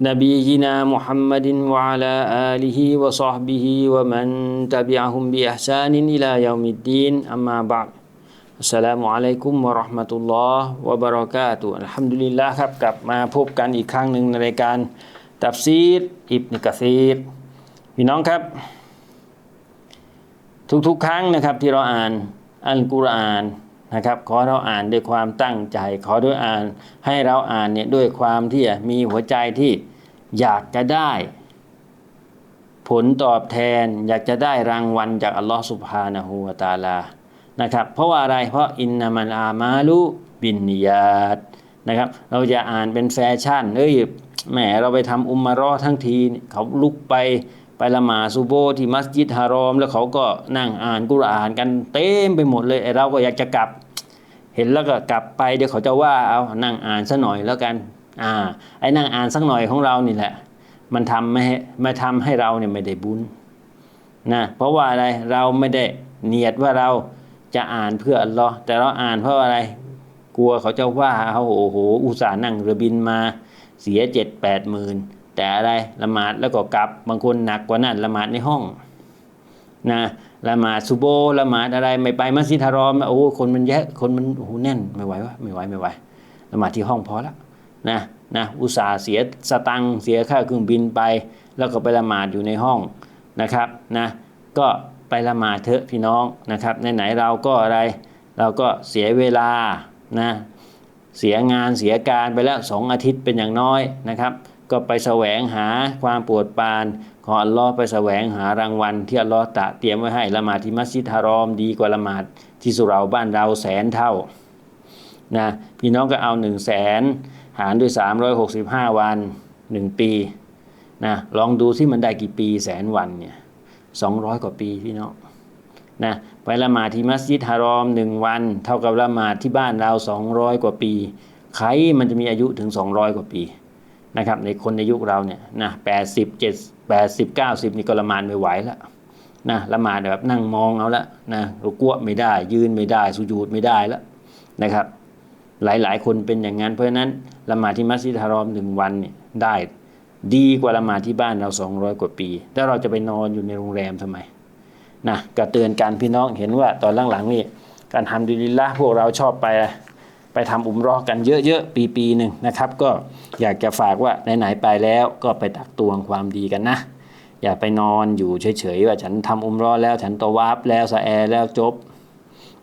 نبينا محمد وعلى آله وصحبه ومن تبعهم بإحسان إلى يوم الدين أما بعد السلام عليكم ورحمة الله وبركاته الحمد لله ครับกลับมาพบกันอีกครั้งหนึ่งในรายการตับซีดอิบนิกะซีดพี่น้องครับ ทุกๆ ครั้งนะครับที่เราอ่านอัลกุรอานนะครับ ขอเราอ่านด้วยความตั้งใจ ขอด้วยอ่านให้เราอ่านเนี่ยด้วยความที่มีหัวใจที่ อยากจะได้ ผลตอบแทนอยากจะได้รางวัลจากอัลลอฮฺสุบฮานะฮูวตาลานะครับ เพราะว่าอะไรเพราะอินนามันอามาลุบินนิยาตนะครับ เราจะอ่านเป็นแฟชั่นเอ้ยแหมเราไปทำอุมมารอทั้งทีเขาลุกไปไปละหมาซูโบที่มัสยิดฮารอม แล้วเขาก็นั่งอ่านกุรอานกันเต็มไปหมดเลยไอเราก็อยากจะกลับ เห็นแล้วก็กลับไปเดี๋ยวเขาจะว่าเอานั่งอ่านสักหน่อยแล้วกัน อ่าไอ้นั่งอ่านสักหน่อยของเรานี่แหละ มันทำไม่ให้มาทำให้เราเนี่ยไม่ได้บุญนะเพราะว่าอะไรเราไม่ได้เนียดว่าเราจะอ่านเพื่ออัลลอฮ์แต่เราอ่านเพราะอะไร กลัวเขาจะว่าเขาโอ้โห อุตส่าห์นั่งเรือบินมาเสียเจ็ดแปดหมื่นแต่อะไรละหมาดแล้วก็กลับบางคนหนักกว่านั้นละหมาดในห้องนะละหมาดซุโบละหมาดอะไรไม่ไปมัสยิดฮารอมโอ้คนมันเยอะคนมันโอ้โหแน่นไม่ไหววะไม่ไหวไม่ไหวละหมาดที่ห้องพอแล้ว นะนะอุตส่าห์เสียสตังเสียค่าเครื่องบินไป แล้วก็ไปละหมาดอยู่ในห้องนะครับนะก็ไปละหมาดเถอะพี่น้องนะครับไหนๆเราก็อะไรเราก็เสียเวลานะเสียงานเสียการไปแล้วสองอาทิตย์เป็นอย่างน้อยนะครับ ก็ไปแสวงหาความปรดปานของอัลลอฮ์ไปแสวงหารางวัล ที่อัลลอฮ์ตะเตรียมไว้ให้ละหมาดที่มัสยิดฮารอมดีกว่าละหมาดที่สุราบ้านเราแสนเท่านะพี่น้องก็เอา1นึ่งแสน หารด้วย 365 วัน 1 ปีนะลองดูที่มันได้กี่ปีแสนวันเนี่ย200กว่าปีพี่น้องนะไปละหมาดที่มัสยิดฮารอมหนึ่งวัน เท่ากับละหมาดที่บ้านเรา 200 กว่าปีใครมันจะมีอายุถึง 200 กว่าปีนะครับในคนในยุคเราเนี่ยนะแปดสิบเจ็ดแปดสิบเก้าสิบนี่ก็ละหมาดไม่ไหวแล้วนะละหมาดแบบนั่งมองเอาละนะรุกวไม่ได้ ยืนไม่ได้ สุญูดไม่ได้แล้วนะครับ หลายๆ คนเป็นอย่างนั้นเพราะฉะนั้นละหมาดที่มัสยิดฮารอมหนึ่งวันเนี่ยได้ดีกว่าละหมาดที่บ้านเรา 200 กว่าปี แล้วเราจะไปนอนอยู่ในโรงแรมทำไมนะก็เตือนการพี่น้องเห็นว่าตอนหลังๆนี่การทำดีลิละพวกเราชอบไปไปทำอุมรอกันเยอะๆ ปีปีหนึ่งนะครับ ก็อยากจะฝากว่าไหนๆไปแล้วก็ไปตักตวงความดีกันนะ อย่าไปนอนอยู่เฉยๆว่าฉันทำอุมรอแล้วฉันตวาบแล้วสะแอแล้วจบ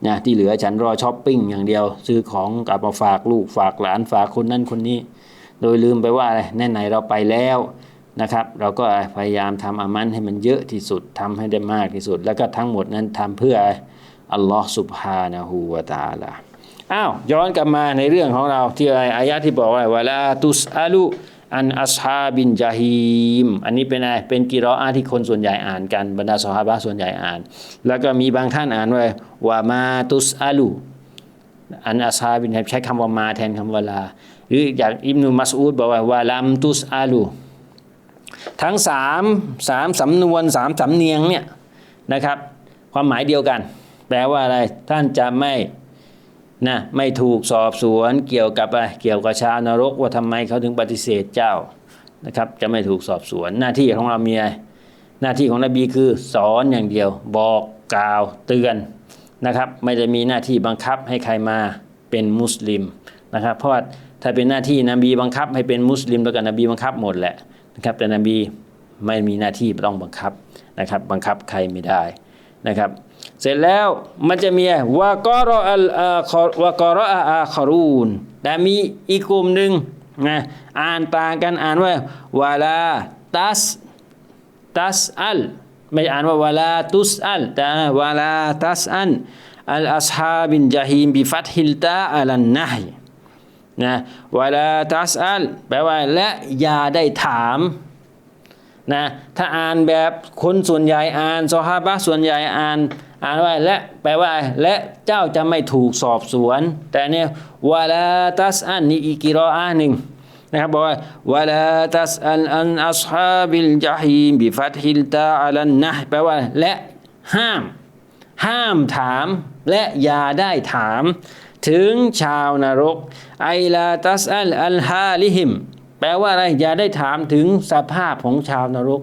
นะที่เหลือฉันรอช้อปปิ้งอย่างเดียว ซื้อของกลับมาฝากลูกฝากหลานฝากคนนั้นคนนี้ โดยลืมไปว่าอะไรไหนๆเราไปแล้วนะครับ เราก็พยายามทำอามันให้มันเยอะที่สุดทำให้ได้มากที่สุด แล้วก็ทั้งหมดนั้นทำเพื่ออัลลอฮ์สุบฮานะฮูวะตาลาอ้าวย้อนกลับมาในเรื่องของเราที่อะไรอายะที่บอกว่าวะลาตุสอาลุ อันอัสฮาบินจาฮีม อันนี้เป็นอะไรเป็นกิรออาที่คนส่วนใหญ่อ่านกันบรรดาสหายส่วนใหญ่อ่าน แล้วก็มีบางท่านอ่านว่าวามาตุสอาลุอันอัสฮาบินใช้คำว่ามาแทนคำว่าลา หรืออย่างอิบนุมัสอูดบอกว่าวาลัมตุสอาลูทั้งสามสามสำนวนสามสำเนียงเนี่ยนะครับ ความหมายเดียวกัน แปลว่าอะไรท่านจะไม่ นะไม่ถูกสอบสวนเกี่ยวกับอะไรเกี่ยวกับชาวนรกว่าทำไมเขาถึงปฏิเสธเจ้านะครับจะไม่ถูกสอบสวนหน้าที่ของเรามีอะไรหน้าที่ของนบีคือสอนอย่างเดียว บอกกล่าวเตือนนะครับ ไม่ได้มีหน้าที่บังคับให้ใครมาเป็นมุสลิมนะครับ เพราะว่าถ้าเป็นหน้าที่นบีบังคับให้เป็นมุสลิมแล้วกันนบีบังคับหมดแหละนะครับ แต่นบีไม่มีหน้าที่ต้องบังคับนะครับ บังคับใครไม่ได้นะครับ เสร็จแล้วมันจะมีวากรออัลวากรออาคารูนแต่มีอีกกลุ่มหนึ่งนะอ่านต่างกันอ่านว่าวาลาตัสตัสอัลไม่อ่านว่าวาลาตุสอัลแต่วาลาตัสอันอัลอัสฮาบินจาฮีมบิฟัตฮิลตาอัลันนะฮนะวลาตัสอัลแปลว่าและอย่าได้ถามนะถ้าอ่านแบบคนส่วนใหญ่อ่านซอฮาบะส่วนใหญ่อ่าน อ่านว่าและแปลว่าและเจ้าจะไม่ถูกสอบสวน แต่เนี่ยวาลาตัสอันนี่อีกิรออาหนึ่งนะครับบอกว่าวาลาตัสอันอันอัศฮาบิลจาฮีมบิฟัตฮิลตาอัลันนะแปลว่าและห้าม ห้ามถามและอย่าได้ถาม ถึงชาวนรก ไอลาตัสอัลอัลฮาลิฮิม แปลว่าอะไรอย่าได้ถามถึงสภาพของชาวนรก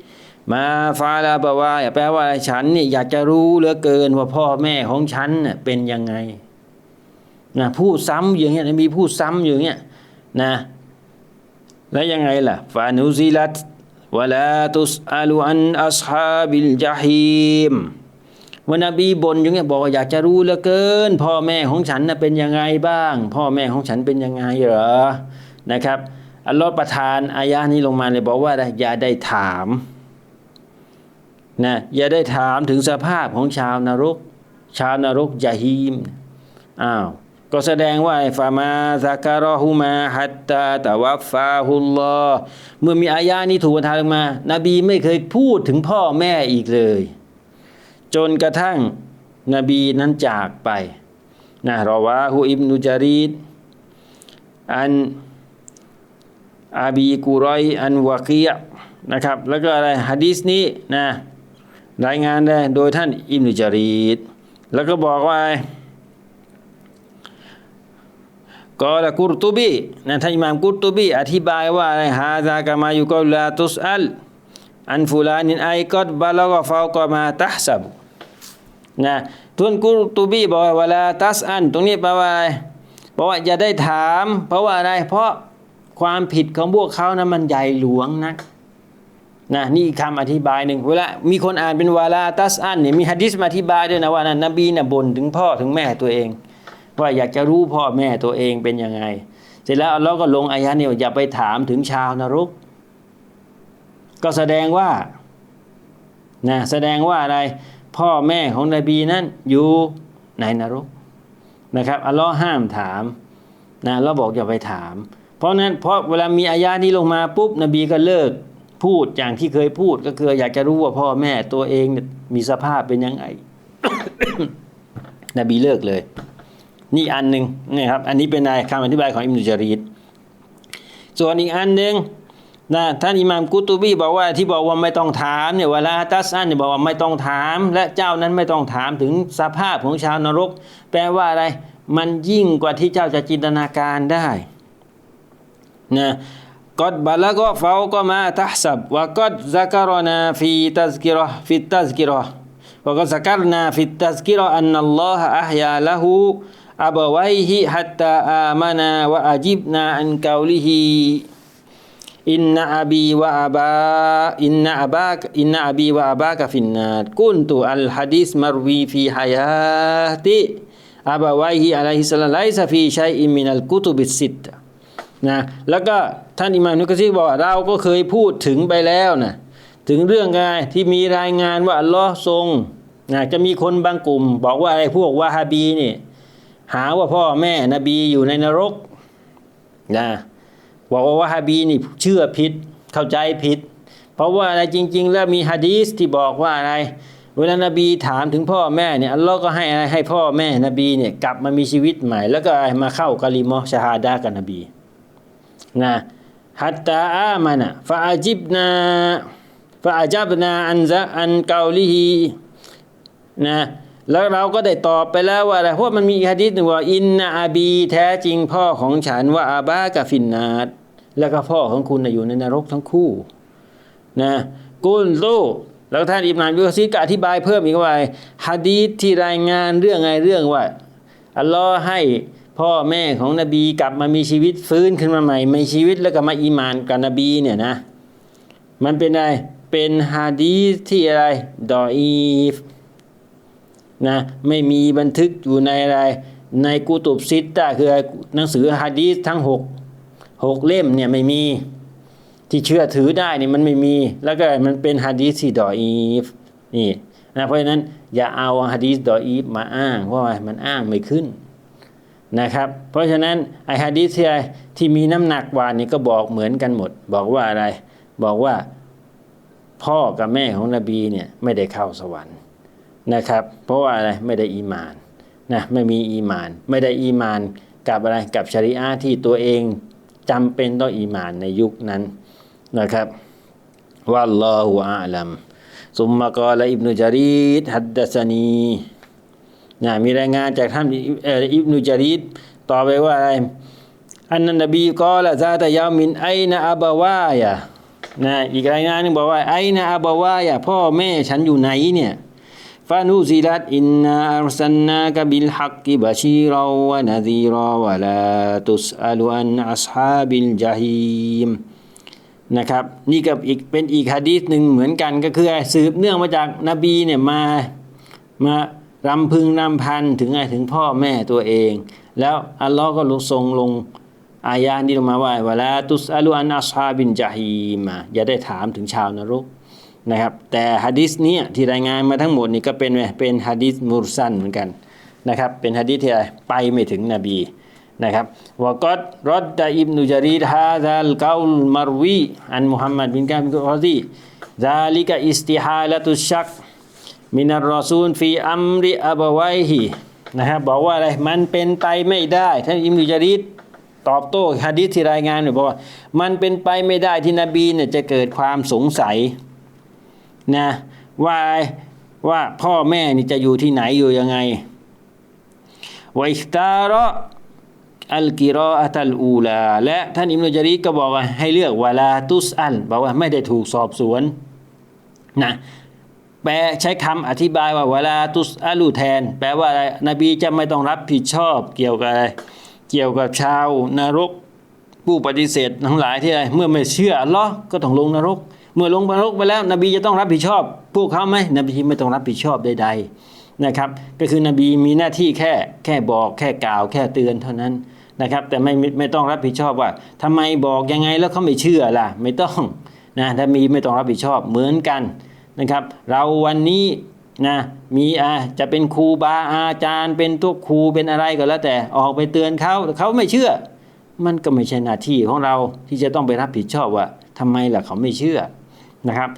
มาฟาลาอับวาแปลว่าฉันนี่อยากจะรู้เหลือเกินว่าพ่อแม่ของฉันน่ะเป็นยังไงนะพูดซ้ำอย่างเงี้ยมีพูดซ้ำอย่างเงี้ยนะ แล้วยังไงล่ะฟานุซิลัตวะลาตุสอาลูอันอัศฮาบิลจาฮีมวันนบีบนอย่างเงี้ยบอกว่าอยากจะรู้เหลือเกิน พ่อแม่ของฉันน่ะเป็นยังไงบ้าง พ่อแม่ของฉันเป็นยังไงเหรอนะครับอัลลอฮ์ประทานอายะนี้ลงมาเลยบอกว่าอะไรอย่าได้ถาม นะอย่าได้ถามถึงสภาพของชาวนรก ชาวนรกยาฮีมอ้าวก็แสดงว่าฟามาซาการอฮูมาฮัตตาตะวัฟฟาฮุลลอเมื่อมีอายานี้ถูกประทาลงมา นบีไม่เคยพูดถึงพ่อแม่อีกเลย จนกระทั่งนบีนั้นจากไปนะรอวาฮูอิบนุจารีดอันอาบีกุรอยอันวะกียะนะครับ แล้วก็อะไรฮะดีษนี้นะ รายงานได้โดยท่านอิบนุจารีดแล้วก็บอกว่าอะไรกอลกุรตุบีนะท่านอิหม่ามกุรตุบีอธิบายว่าอะไรฮาซากามายุกอลาตุสอัลอันฟูลานินไอกอดบาลกฟาวกอมาตัฮซับนะทุนกุรตุบีบอกว่าเวลาตัสอัน ตรงนี้แปลว่าอะไรเพราะว่าอย่าได้ถาม เพราะว่าอะไรเพราะความผิดของพวกเขานะมันใหญ่หลวงนัก นะนี่คำอธิบายหนึ่งเวลามีคนอ่านเป็นวาลาตัสอันเนี่ยมีฮะดิษมาอธิบายด้วยนะว่านะนบีนะบ่นถึงพ่อถึงแม่ตัวเอง ว่าอยากจะรู้พ่อแม่ตัวเองเป็นยังไง เสร็จแล้วเราก็ลงอายะเนี่ยอย่าไปถามถึงชาวนรก ก็แสดงว่านะแสดงว่าอะไรพ่อแม่ของนบีนั้นอยู่ในนรกนะครับอัลลอฮ์ห้ามถามนะเราบอกอย่าไปถาม เพราะนั้นเพราะเวลามีอายะนี้ลงมาปุ๊บนบีก็เลิก พูดอย่างที่เคยพูดก็คืออยากจะรู้ว่าพ่อแม่ตัวเองมีสภาพเป็นยังไง นบีเลิกเลย นี่อันหนึ่งนี่ครับ อันนี้เป็นในคำอธิบายของอิมนุจารีดส่วนอีกอันหนึ่งนะท่านอิหม่ามกุตูบีบอกว่าที่บอกว่าไม่ต้องถามเนี่ยเวลาตัสอันเนี่ยบอกว่าไม่ต้องถาม และเจ้านั้นไม่ต้องถามถึงสภาพของชาวนรก แปลว่าอะไร มันยิ่งกว่าที่เจ้าจะจินตนาการได้นะ กอดบาลก็เฝ้าก็มาตัฮซับว่ากอดซักรนาฟีตัซกิรอฟิตัซกิรอ وقد ذكرنا في التذكرة أن الله أحيا له أبويه حتى آمنا وأجبنا عن قوله إن أبي وأبا إن أباك إن أبي وأباك في النار كنت الحديث مروي في حياة أبويه عليه السلام ليس في شيء من الكتب الستة นะแล้วก็ ท่านอิหมามนุกะซีบอกว่าเราก็เคยพูดถึงไปแล้วนะถึงเรื่องไงที่มีรายงานว่าอัลลอฮ์ทรงนะจะมีคนบางกลุ่ม บอกว่าอะไรพวกวาฮาบีนี่หาว่าพ่อแม่นบีอยู่ในนรกนะบอกว่าวาฮาบีนี่เชื่อผิดเข้าใจผิด เพราะว่าอะไรจริง ๆ แล้วมีฮะดีสที่บอกว่าอะไร เวลานบีถามถึงพ่อแม่เนี่ยอัลลอฮ์ก็ให้อะไรให้พ่อแม่นบีเนี่ยกลับมามีชีวิตใหม่ แล้วก็มาเข้ากะลิมอชาฮาดากับนบีนะ ฮัตตาอามานะฟาอาจิบนาฟาอาจับนาอันซะอันเกาลิฮีนะแล้วเราก็ได้ตอบไปแล้วว่าอะไรเพราะมันมีฮะดีษหนึ่งว่าอินนาอาบีแท้จริงพ่อของฉันว่าอาบากะฟินนาดแล้วก็พ่อของคุณอยู่ในนรกทั้งคู่นะกุลตูแล้วท่านอิบนานวิวซีก็อธิบายเพิ่มอีกว่าฮะดีษที่รายงานเรื่องไงเรื่องว่าอัลลอฮ์ให้ พ่อแม่ของนบีกลับมามีชีวิตฟื้นขึ้นมาใหม่มีชีวิตแล้วก็มาอีมานกับนบีเนี่ยนะ มันเป็นอะไร เป็นฮะดีษที่อะไร ดออีฟนะไม่มีบันทึกอยู่ในอะไรในกุตุบซิตตาคือหนังสือฮะดีษทั้งหกหกเล่มเนี่ยไม่มีที่เชื่อถือได้นี่มันไม่มี แล้วก็มันเป็นฮะดีษที่ดออีฟนี่นะเพราะฉะนั้นอย่าเอาฮะดีษดออีฟมาอ้างเพราะว่ามันอ้างไม่ขึ้น นะครับ เพราะฉะนั้นไอฮะดีษที่ที่มีน้ำหนักกว่านี่ก็บอกเหมือนกันหมด บอกว่าอะไร บอกว่าพ่อกับแม่ของนบีเนี่ยไม่ได้เข้าสวรรค์นะครับ เพราะว่าอะไรไม่ได้อีมานนะไม่มีอีมาน ไม่ได้อีมานกับอะไรกับชริอะที่ตัวเองจำเป็นต้องอีมานในยุคนั้นนะครับวัลลอฮุอาลัมซุมมะกอลอิบนุจารีดฮัดดัสนี นะมีรายงานจากท่านอิบนุจารีดต่อไปว่าอะไรอันนันนบีกอละซาตยามินไอนะอับาวายะนะอีกรายงานหนึงบอกว่าไอนะอับาวายะพ่อแม่ฉันอยู่ไหนเนี่ยฟานูซิลัตอินนาอัรซันนากบิลฮักกิบะชีรอวะนะซีรอวะลาตุสอัลอันอัศฮาบิลจาฮีมนะครับนี่กับอีกเป็นอีกฮะดีษหนึ่งเหมือนกันก็คือสืบเนื่องมาจากนบีเนี่ยมามา รำพึงรำพันถึงไงถึงพ่อแม่ตัวเอง แล้วอัลลอฮ์ก็ลงทรงลงอายานี้ลงมาว่าเวลาตุสอาลุอันอัศฮาบินจาฮีมาอย่าได้ถามถึงชาวนรกนะครับแต่ฮะดิษเนี้ที่รายงานมาทั้งหมดนี่ก็เป็นไงเป็นฮะดิษมุรซันเหมือนกันนะครับเป็นฮะดิษที่อะไรไปไม่ถึงนบีนะครับวกอดรอดดะอิบนุจารีดฮาซัลกาลมารวีอันมุฮัมมัดบินกาบินกอซีซาลิกะอิสติฮาลตุชัก มินัรอซูลฟีอัมริอับวายฮีนะครับบอกว่าอะไรมันเป็นไปไม่ได้ท่านอิบนุจารีดตอบโต้ฮะดิษที่รายงานเนี่ยบอกว่า มันเป็นไปไม่ได้ที่นบีเนี่ยจะเกิดความสงสัยนะว่าว่าพ่อแม่นี่จะอยู่ที่ไหนอยู่ยังไงวอิสตาระอัลกิรออัตัลอูลา และท่านอิมนุจารีก็บอกว่าให้เลือกวาลาตุสอัลบอกว่าไม่ได้ถูกสอบสวนนะ แปลใช้คำอธิบายว่าเวลาตุสอัลูแทน แปลว่าอะไรนบีจะไม่ต้องรับผิดชอบเกี่ยวกับอะไรเกี่ยวกับชาวนรก ผู้ปฏิเสธทั้งหลายที่อะไรเมื่อไม่เชื่ออัลลอฮ์ก็ต้องลงนรก เมื่อลงนรกไปแล้ว นบีจะต้องรับผิดชอบ พวกเขาไหมนบีไม่ต้องรับผิดชอบใด ๆนะครับ ก็คือนบีมีหน้าที่แค่แค่บอกแค่กล่าวแค่เตือนเท่านั้นนะครับแต่ไม่ไม่ต้องรับผิดชอบว่าทำไมบอกยังไงแล้วเขาไม่เชื่อล่ะ ไม่ต้องนะถ้ามีไม่ต้องรับผิดชอบเหมือนกัน นะครับ เราวันนี้นะมีอาจะเป็นครูบาอาจารย์เป็นตัวครูเป็นอะไรก็แล้วแต่ออกไปเตือนเขาเขาไม่เชื่อ มันก็ไม่ใช่หน้าที่ของเราที่จะต้องไปรับผิดชอบว่าทำไมล่ะเขาไม่เชื่อนะครับ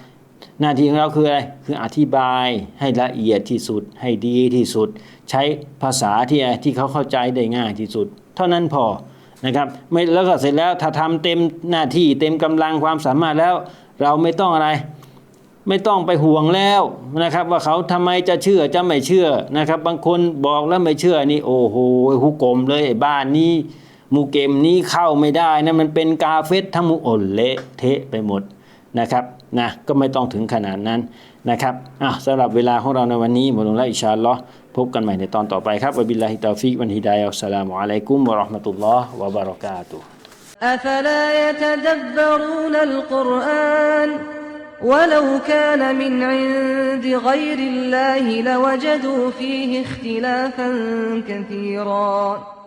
หน้าที่ของเราคืออะไรคืออธิบายให้ละเอียดที่สุดให้ดีที่สุด ใช้ภาษาที่ที่เขาเข้าใจได้ง่ายที่สุด เท่านั้นพอนะครับไม่แล้วก็เสร็จแล้วถ้าทำเต็มหน้าที่เต็มกำลังความสามารถแล้ว เราไม่ต้องอะไร ไม่ต้องไปห่วงแล้วนะครับ ว่าเขาทำไมจะเชื่อจะไม่เชื่อนะครับ บางคนบอกแล้วไม่เชื่อนี่โอ้โหหุกกลมเลยไอ้บ้านนี้หมูเกมนี้เข้าไม่ได้นะมันเป็นกาเฟสทั้งหมูอ่อนเละเทะไปหมดนะครับนะก็ไม่ต้องถึงขนาดนั้นนะครับอ่ะสำหรับเวลาของเราในวันนี้หมดลงแล้วอินชาอัลลอฮ์พบกันใหม่ในตอนต่อไปครับวะบิลลาฮิตาฟิกวันฮิดายอัสสลามุอะลัยกุมวะเราะห์มะตุลลอฮ์วะบะเราะกาตุฮ์ أفلا يتدبرون القرآن ولو كان من عند غير الله لوجدوا فيه اختلافا كثيرا.